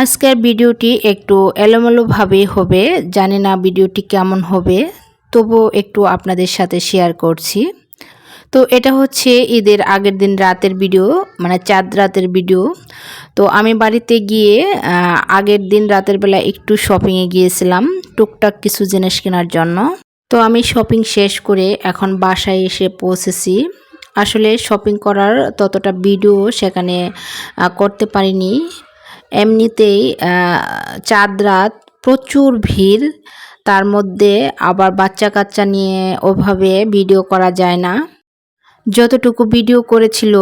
আজকের ভিডিওটি একটু এলোমেলোভাবে হবে, জানি না ভিডিওটি কেমন হবে তবু একটু আপনাদের সাথে শেয়ার করছি। তো এটা হচ্ছে ঈদের আগের দিন রাতের ভিডিও মানে চাঁদ রাতের ভিডিও তো আমি বাড়িতে গিয়ে আগের দিন রাতের বেলা একটু শপিংয়ে গিয়েছিলাম, টুকটাক কিছু জিনিস কেনার জন্য। তো আমি শপিং শেষ করে এখন বাসায় এসে পৌঁছেছি। আসলে শপিং করার ততটা ভিডিও সেখানে করতে পারিনি। এমনিতেই চাঁদ রাত প্রচুর ভিড়। তার মধ্যে আবার বাচ্চা কাচ্চা নিয়ে ওভাবে ভিডিও করা যায় না। যতটুকু ভিডিও করেছিল,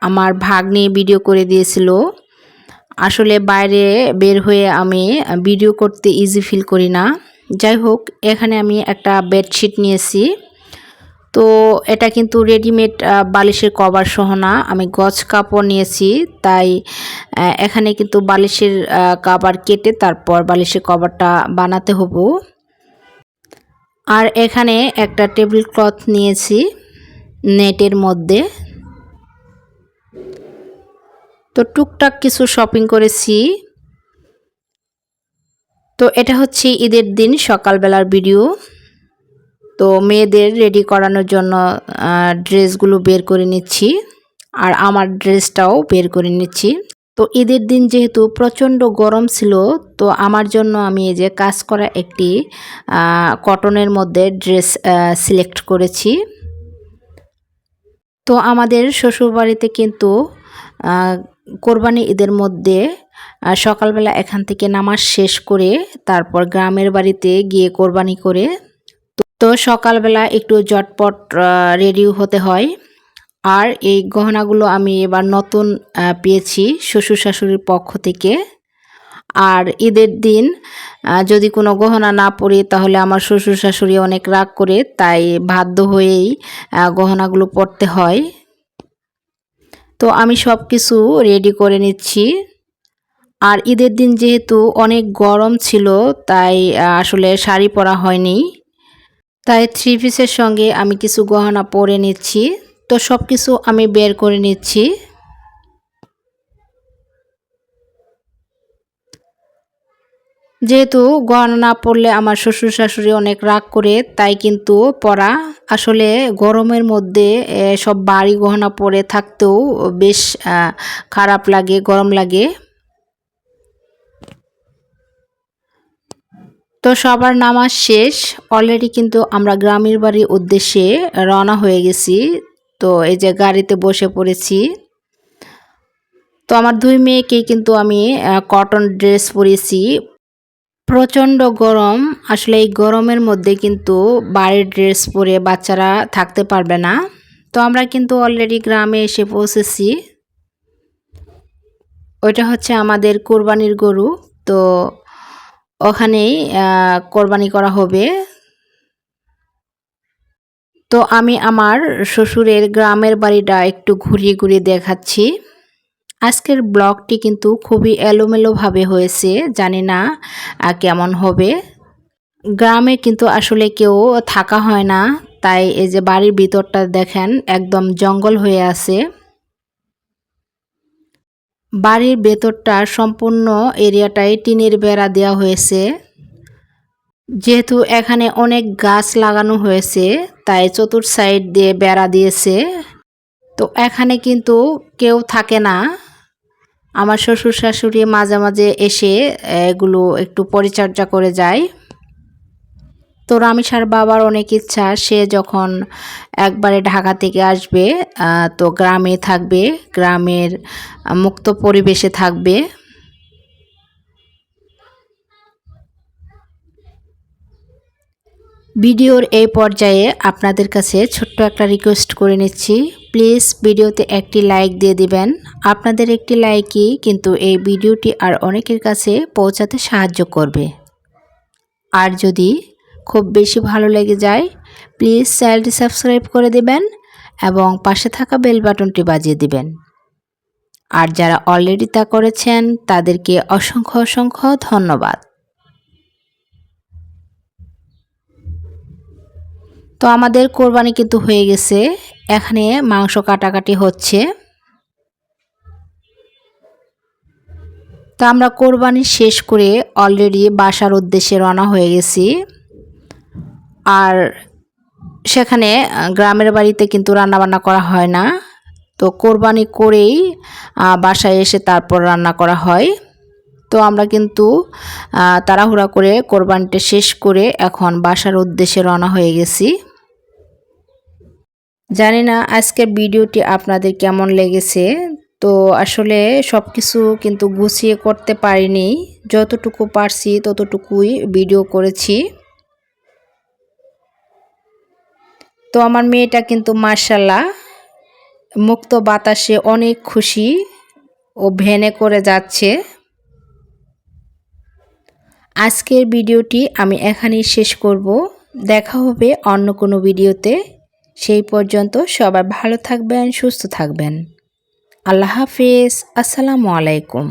আমার ভাগ্নি ভিডিও করে দিয়েছিল। আসলে বাইরে বের হয়ে আমি ভিডিও করতে ইজি ফিল করি না। যাই হোক, এখানে আমি একটা বেডশিট নিয়েছি। তো এটা কিন্তু রেডিমেড বালিশের কভার সহ না। আমি গছ কাপড় নিয়েছি, তাই এখানে কিন্তু বালিশের কাবার কেটে তারপর বালিশের কভারটা বানাতে হব। আর এখানে একটা টেবিল ক্লথ নিয়েছি, নেটের মধ্যে। তো টুকটাক কিছু শপিং করেছি। তো এটা হচ্ছে ঈদের দিন, সকালবেলার ভিডিও তো মেয়েদের রেডি করানোর জন্য ড্রেসগুলো বের করে নিচ্ছি। আর আমার ড্রেসটাও বের করে নিচ্ছি। তো ঈদের দিন যেহেতু প্রচণ্ড গরম ছিল, তো আমার জন্য আমি এই যে কাজ করা একটি কটনের মধ্যে ড্রেস সিলেক্ট করেছি। তো আমাদের শ্বশুরবাড়িতে কিন্তু কোরবানি ঈদের মধ্যে সকালবেলা এখান থেকে নামাজ শেষ করে তারপর গ্রামের বাড়িতে গিয়ে কোরবানি করে তো সকালবেলা একটু জটপট রেডি হতে হয়। আর এই গহনাগুলো আমি এবার নতুন পেয়েছি শ্বশুর শাশুড়ির পক্ষ থেকে। আর ঈদের দিন যদি কোনো গহনা না পরি তাহলে আমার শ্বশুর শাশুড়ি অনেক রাগ করে, তাই বাধ্য হয়েই গহনাগুলো পরতে হয়। তো আমি সব কিছু রেডি করে নিচ্ছি। আর ঈদের দিন যেহেতু অনেক গরম ছিল, তাই আসলে শাড়ি পরা হয়নি। তাই থ্রি পিসের সঙ্গে আমি কিছু গহনা পরে নিচ্ছি। তো সব কিছু আমি বের করে নিচ্ছি। যেহেতু গহনা না পরলে আমার শ্বশুর শাশুড়ি অনেক রাগ করে, তাই কিন্তু পরা। আসলে গরমের মধ্যে সব বাড়ি গহনা পরে থাকতেও বেশ খারাপ লাগে, গরম লাগে। তো সবার নামাজ শেষ। অলরেডি কিন্তু আমরা গ্রামের বাড়ির উদ্দেশ্যে রওনা হয়ে গেছি। তো এই যে গাড়িতে বসে পড়েছি। তো আমার দুই মেয়েকে কিন্তু আমি কটন ড্রেস পরেছি। প্রচণ্ড গরম। আসলে এই গরমের মধ্যে কিন্তু বাড়ির ড্রেস পরে বাচ্চারা থাকতে পারবে না। তো আমরা কিন্তু অলরেডি গ্রামে এসে পৌঁছেছি। ওইটা হচ্ছে আমাদের কোরবানির গরু। তো ওখানেই কোরবানি করা হবে। তো আমি আমার শ্বশুরের গ্রামের বাড়িটা একটু ঘুরিয়ে ঘুরিয়ে দেখাচ্ছি। আজকের ব্লগটি কিন্তু খুবই এলোমেলোভাবে হয়েছে, জানি না কেমন হবে। গ্রামে কিন্তু আসলে কেউ থাকা হয় না, তাই এই যে বাড়ির ভিতরটা দেখেন, একদম জঙ্গল হয়ে আছে। বাড়ির ভেতরটা সম্পূর্ণ এরিয়াটাই টিনের বেড়া দেওয়া হয়েছে। যেহেতু এখানে অনেক গাছ লাগানো হয়েছে, তাই চতুর সাইড দিয়ে বেড়া দিয়েছে। তো এখানে কিন্তু কেউ থাকে না। আমার শ্বশুর শাশুড়ি মাঝে মাঝে এসে এগুলো একটু পরিচর্যা করে যায়। তো রামিসার বাবার অনেক ইচ্ছা, সে যখন একবারে ঢাকা থেকে আসবে তো গ্রামে থাকবে, গ্রামের মুক্ত পরিবেশে থাকবে। ভিডিওর এই পর্যায়ে আপনাদের কাছে ছোট্ট একটা রিকোয়েস্ট করে নিচ্ছি। প্লিজ ভিডিওতে একটি লাইক দিয়ে দিবেন। আপনাদের একটি লাইকই কিন্তু এই ভিডিওটি আর অনেকের কাছে পৌঁছাতে সাহায্য করবে। আর যদি খুব বেশি ভালো লেগে যায় প্লিজ চ্যানেলটি সাবস্ক্রাইব করে দিবেন এবং পাশে থাকা বেল বাটনটি বাজিয়ে দিবেন। আর যারা অলরেডি তা করেছেন, তাদেরকে অসংখ্য অসংখ্য ধন্যবাদ। তো আমাদের কোরবানি কিন্তু হয়ে গেছে, এখানে মাংস কাটাকাটি হচ্ছে। তো আমরা কোরবানি শেষ করে অলরেডি বাসার উদ্দেশ্যে রওনা হয়ে গেছি। আর সেখানে গ্রামের বাড়িতে কিন্তু রান্নাবান্না করা হয় না। তো কোরবানি করেই বাসায় এসে তারপর রান্না করা হয়। তো আমরা কিন্তু তাড়াহুড়া করে কোরবানিটা শেষ করে এখন বাসার উদ্দেশ্যে রওনা হয়ে গেছি। জানি না আজকের ভিডিওটি আপনাদের কেমন লেগেছে। তো আসলে সব কিছু কিন্তু গুছিয়ে করতে পারিনি। যতটুকু পারছি ততটুকুই ভিডিও করেছি। তো আমার মেয়েটা কিন্তু মার্শাল্লাহ মুক্ত বাতাসে অনেক খুশি। ও ভেনে করে যাচ্ছে। আজকের ভিডিওটি আমি এখানেই শেষ করব। দেখা হবে অন্য কোনো ভিডিওতে। সেই পর্যন্ত সবাই ভালো থাকবেন, সুস্থ থাকবেন। আল্লাহ হাফিজ। আসসালামু আলাইকুম।